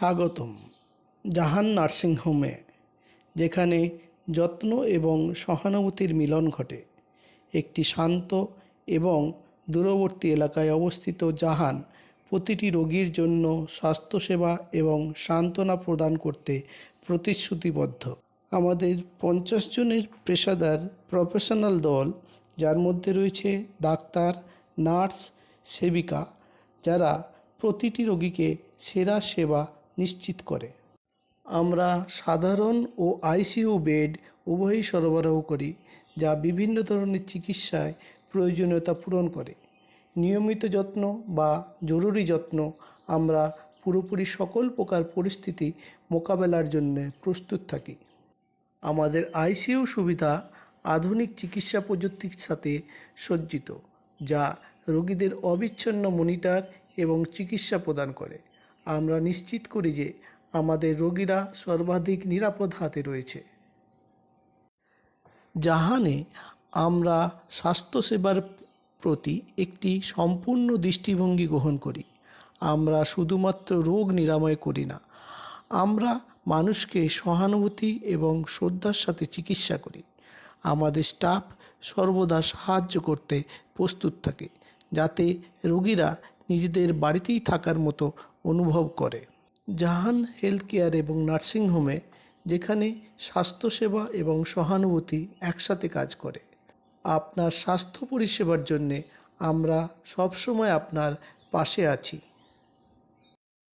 স্বাগতম। জাহান নার্সিং হোমে যেখানে যত্ন এবং সহানুভূতির মিলন ঘটে, একটি শান্ত এবং দূরবর্তী এলাকায় অবস্থিত জাহান প্রতিটি রোগীর জন্য স্বাস্থ্যসেবা এবং সান্ত্বনা প্রদান করতে প্রতিশ্রুতিবদ্ধ। আমাদের পঞ্চাশ জনের পেশাদার প্রফেশনাল দল, যার মধ্যে রয়েছে ডাক্তার, নার্স, সেবিকা, যারা প্রতিটি রোগীকে সেরা সেবা নিশ্চিত করে। আমরা সাধারণ ও আইসিইউ বেড উভয়ই সরবরাহ করি, যা বিভিন্ন ধরনের চিকিৎসায় প্রয়োজনীয়তা পূরণ করে। নিয়মিত যত্ন বা জরুরি যত্ন আমরা পুরোপুরি সকল প্রকার পরিস্থিতি মোকাবেলার জন্য প্রস্তুত থাকি। আমাদের আইসিইউ সুবিধা আধুনিক চিকিৎসা প্রযুক্তির সাথে সজ্জিত, যা রোগীদের অবিচ্ছিন্ন মনিটর এবং চিকিৎসা প্রদান করে। আমরা নিশ্চিত করি যে আমাদের রোগীরা সর্বাধিক নিরাপদ হাতে রয়েছে। জাহানে আমরা স্বাস্থ্যসেবার প্রতি একটি সম্পূর্ণ দৃষ্টিভঙ্গি গ্রহণ করি। আমরা শুধুমাত্র রোগ নিরাময় করি না, আমরা মানুষকে সহানুভূতি এবং শ্রদ্ধার সাথে চিকিৎসা করি। আমাদের স্টাফ সর্বদা সাহায্য করতে প্রস্তুত থাকে, যাতে রোগীরা নিজেদের বাড়িতেই থাকার মতো অনুভব করে। জাহান হেলথ কেয়ার এবং নার্সিংহোমে, যেখানে স্বাস্থ্যসেবা এবং সহানুভূতি একসাথে কাজ করে। আপনার স্বাস্থ্য পরিষেবার জন্যে আমরা সবসময় আপনার পাশে আছি।